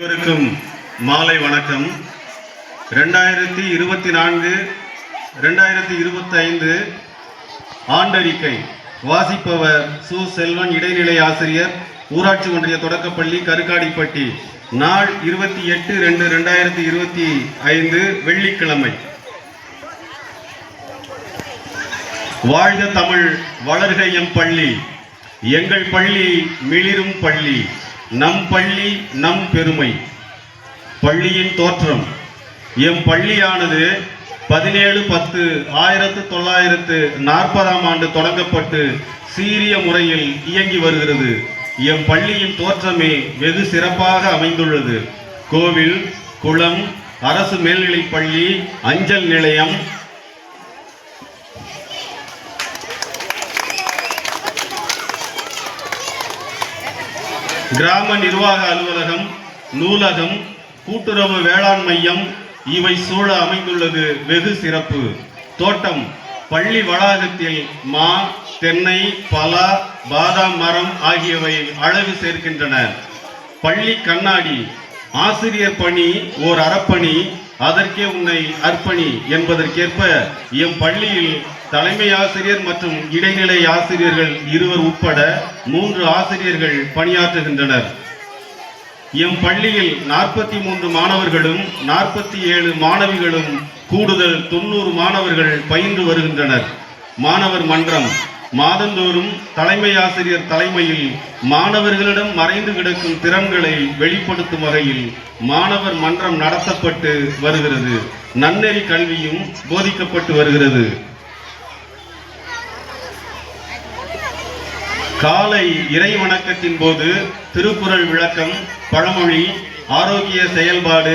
அனைவருக்கும் மாலை வணக்கம். ரெண்டாயிரத்தி இருபத்தி நான்கு ரெண்டாயிரத்தி இருபத்தி ஐந்து ஆண்டறிக்கை வாசிப்பவர் சு. செல்வன் இடைநிலை ஆசிரியர் ஊராட்சி ஒன்றிய தொடக்கப்பள்ளி கருக்காடிப்பட்டி. நாள் இருபத்தி எட்டு ரெண்டு ரெண்டாயிரத்தி இருபத்தி ஐந்து வெள்ளிக்கிழமை. வாழ்க தமிழ் வளர்க எம் பள்ளி. எங்கள் பள்ளி மிளிரும் பள்ளி. நம் பள்ளி நம் பெருமை. பள்ளியின் தோற்றம். எம் பள்ளியானது பதினேழு பத்து ஆயிரத்து தொள்ளாயிரத்து நாற்பதாம் ஆண்டு தொடங்கப்பட்டு சீரிய முறையில் இயங்கி வருகிறது. எம் பள்ளியின் தோற்றமே வெகு சிறப்பாக அமைந்துள்ளது. கோவில் குளம் அரசு மேல்நிலைப் பள்ளி அஞ்சல் நிலையம் கிராம நிர்வாக அலுவலகம் நூலகம் கூட்டுறவு வேளாண் மையம் இவை சூழ அமைந்துள்ளது வெகு சிறப்பு. தோட்டம் பள்ளி வளாகத்தில் மா தென்னை பலா பாதாம் மரம் ஆகியவை அழகு சேர்க்கின்றன. பள்ளி கண்ணாடி ஆசிரியர் பணி ஓர் அறப்பணி அதற்கே உன்னை அர்ப்பணி என்பதற்கேற்ப எம் பள்ளியில் தலைமை ஆசிரியர் மற்றும் இடைநிலை ஆசிரியர்கள் இருவர் உட்பட மூன்று ஆசிரியர்கள் பணியாற்றுகின்றனர். எம் பள்ளியில் நாற்பத்தி மூன்று மாணவர்களும் நாற்பத்தி ஏழு மாணவிகளும் கூடுதல் தொண்ணூறு மாணவர்கள் பயின்று வருகின்றனர். மாணவர் மன்றம் மாதந்தோறும் தலைமை ஆசிரியர் தலைமையில் மாணவர்களிடம் மறைந்து கிடக்கும் திறன்களை வெளிப்படுத்தும் வகையில் மாணவர் மன்றம் நடத்தப்பட்டு வருகிறது. நன்னெறி கல்வியும் போதிக்கப்பட்டு வருகிறது. காலை இறை வணக்கத்தின் போது திருக்குறள் விளக்கம் பழமொழி ஆரோக்கிய செயல்பாடு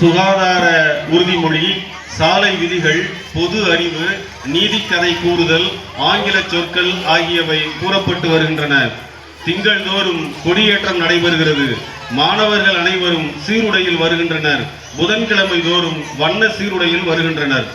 சுகாதார உறுதிமொழி சாலை விதிகள் பொது அறிவு நீதிக்கதை கூறுதல் ஆங்கில சொற்கள் ஆகியவை கூறப்பட்டு வருகின்றன. திங்கள்தோறும் கொடியேற்றம் நடைபெறுகிறது. மாணவர்கள் அனைவரும் சீருடையில் வருகின்றனர். புதன்கிழமை தோறும் வண்ண சீருடையில் வருகின்றனர்.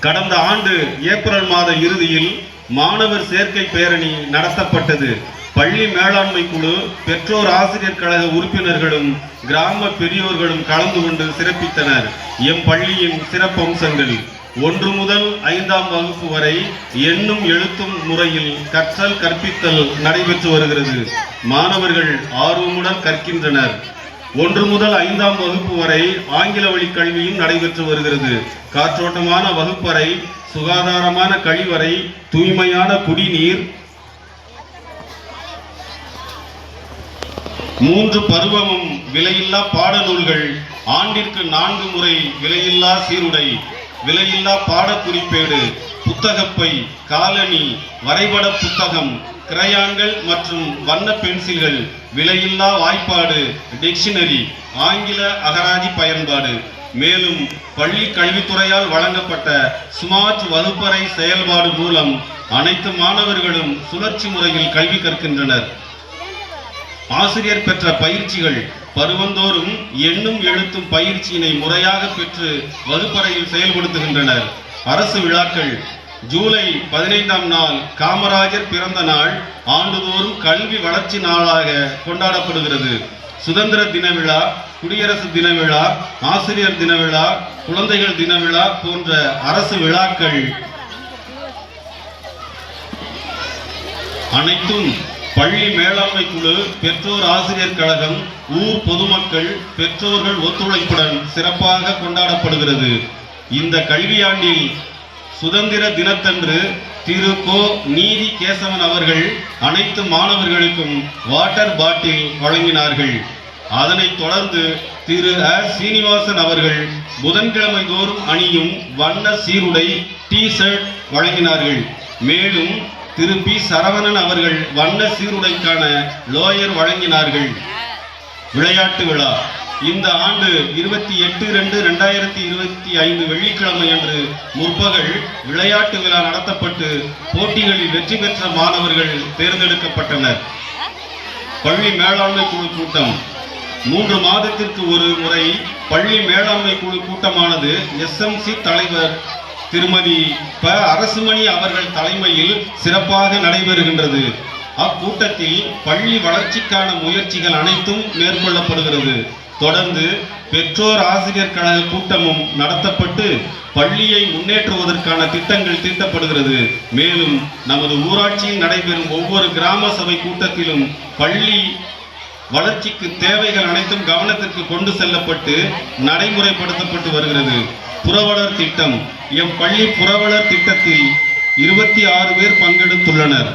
கடந்த ஆண்டு ஏப்ரல் மாத இறுதியில் மாணவர் சேர்க்கை பேரணி நடத்தப்பட்டது. பள்ளி மேலாண்மை குழு பெற்றோர் ஆசிரியர் கழக உறுப்பினர்களும் கிராம பெரியோர்களும் கலந்து கொண்டு சிறப்பித்தனர். எம் பள்ளியின் சிறப்பம்சங்கள் ஒன்று முதல் ஐந்தாம் வகுப்பு வரை எண்ணும் எழுத்தும் முறையில் கற்றல் கற்பித்தல் நடைபெற்று வருகிறது. மாணவர்கள் ஆர்வமுடன் கற்கின்றனர். ஒன்று முதல் ஐந்தாம் வகுப்பு வரை ஆங்கில வழி கல்வியும் நடைபெற்று வருகிறது. காற்றோட்டமான வகுப்பறை சுகாதாரமான கழிவறை தூய்மையான குடிநீர் மூன்று பருவமும் விலையில்லா பாடநூல்கள் ஆண்டிற்கு நான்கு முறை விலையில்லா சீருடை விலையில்லா பாடக்குறிப்பேடு புத்தகப்பை காலணி வரைபட புத்தகம் கிரையான்கள் மற்றும் வண்ண பென்சில்கள் விலையில்லா வாய்ப்பாடு டிக்ஷனரி ஆங்கில அகராதி பயன்பாடு. மேலும் பள்ளி கல்வித்துறையால் வழங்கப்பட்ட ஸ்மார்ட் வகுப்பறை செயல்பாடு மூலம் அனைத்து மாணவர்களும் சுழற்சி முறையில் கல்வி கற்கின்றனர். ஆசிரியர் பெற்ற பயிற்சிகள் பருவந்தோறும் எண்ணும் எழுத்தும் பயிற்சியினை முறையாக பெற்று வகுப்பறையில் செயல்படுத்துகின்றனர். அரசு விழாக்கள் ஜூலை பதினைந்தாம் நாள் காமராஜர் பிறந்த நாள் ஆண்டுதோறும் கல்வி வளர்ச்சி நாளாக கொண்டாடப்படுகிறது. சுதந்திர தின விழா குடியரசு தின விழா ஆசிரியர் தின விழா குழந்தைகள் தின விழா போன்ற அரசு விழாக்கள் அனைத்தும் பள்ளி மேலாண்மை குழு பெற்றோர் ஆசிரியர் கழகம் ஊர் பொதுமக்கள் பெற்றோர்கள் ஒத்துழைப்புடன் சிறப்பாக கொண்டாடப்படுகிறது. இந்த கல்வியாண்டில் சுதந்திர தினத்தன்று திரு கோ நீதி கேசவன் அவர்கள் அனைத்து மாணவர்களுக்கும் வாட்டர் பாட்டில் வழங்கினார்கள். அதனைத் தொடர்ந்து திரு அ. சீனிவாசன் அவர்கள் புதன்கிழமை தோறும் அணியும் வண்ண சீருடை டி ஷர்ட் வழங்கினார்கள். மேலும் திரு பி. சரவணன் அவர்கள் வண்ண சீருடைக்கான லோயர் வழங்கினார்கள். விளையாட்டு விழா. இந்த ஆண்டு இருபத்தி எட்டு ரெண்டு ரெண்டாயிரத்தி இருபத்தி ஐந்து வெள்ளிக்கிழமை அன்று முற்பகல் விளையாட்டு விழா நடத்தப்பட்டு போட்டிகளில் வெற்றி பெற்ற மாணவர்கள் தேர்ந்தெடுக்கப்பட்டனர். பள்ளி மேலாண்மை குழு கூட்டம். மூன்று மாதத்திற்கு ஒரு முறை பள்ளி மேலாண்மை குழு கூட்டமானது எஸ்எம்சி தலைவர் திருமதி ப. அரசுமணி அவர்கள் தலைமையில் சிறப்பாக நடைபெறுகின்றது. அக்கூட்டத்தில் பள்ளி வளர்ச்சிக்கான முயற்சிகள் அனைத்தும் மேற்கொள்ளப்படுகிறது. தொடர்ந்து பெற்றோர் ஆசிரியர் கழக கூட்டமும் நடத்தப்பட்டு பள்ளியை முன்னேற்றுவதற்கான திட்டங்கள் தீட்டப்படுகிறது. மேலும் நமது ஊராட்சியில் நடைபெறும் ஒவ்வொரு கிராம சபை கூட்டத்திலும் பள்ளி வளர்ச்சிக்கு தேவைகள் அனைத்தும் கவனத்திற்கு கொண்டு செல்லப்பட்டு நடைமுறைப்படுத்தப்பட்டு வருகிறது. புறவலர் திட்டம். எம் பள்ளி புரவலர் திட்டத்தில் இருபத்தி ஆறு பேர் பங்கெடுத்துள்ளனர்.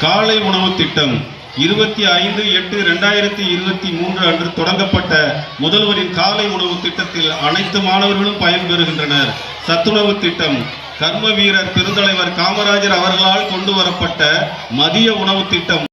காலை உணவு திட்டம். இருபத்தி ஐந்து எட்டு ரெண்டாயிரத்தி இருபத்தி மூன்று அன்று தொடங்கப்பட்ட முதல்வரின் காலை உணவு திட்டத்தில் அனைத்து மாணவர்களும் பயன்பெறுகின்றனர் சத்துணவு திட்டம் கர்ம வீரர் பெருந்தலைவர் காமராஜர் அவர்களால் கொண்டு வரப்பட்ட மதிய உணவு திட்டம்.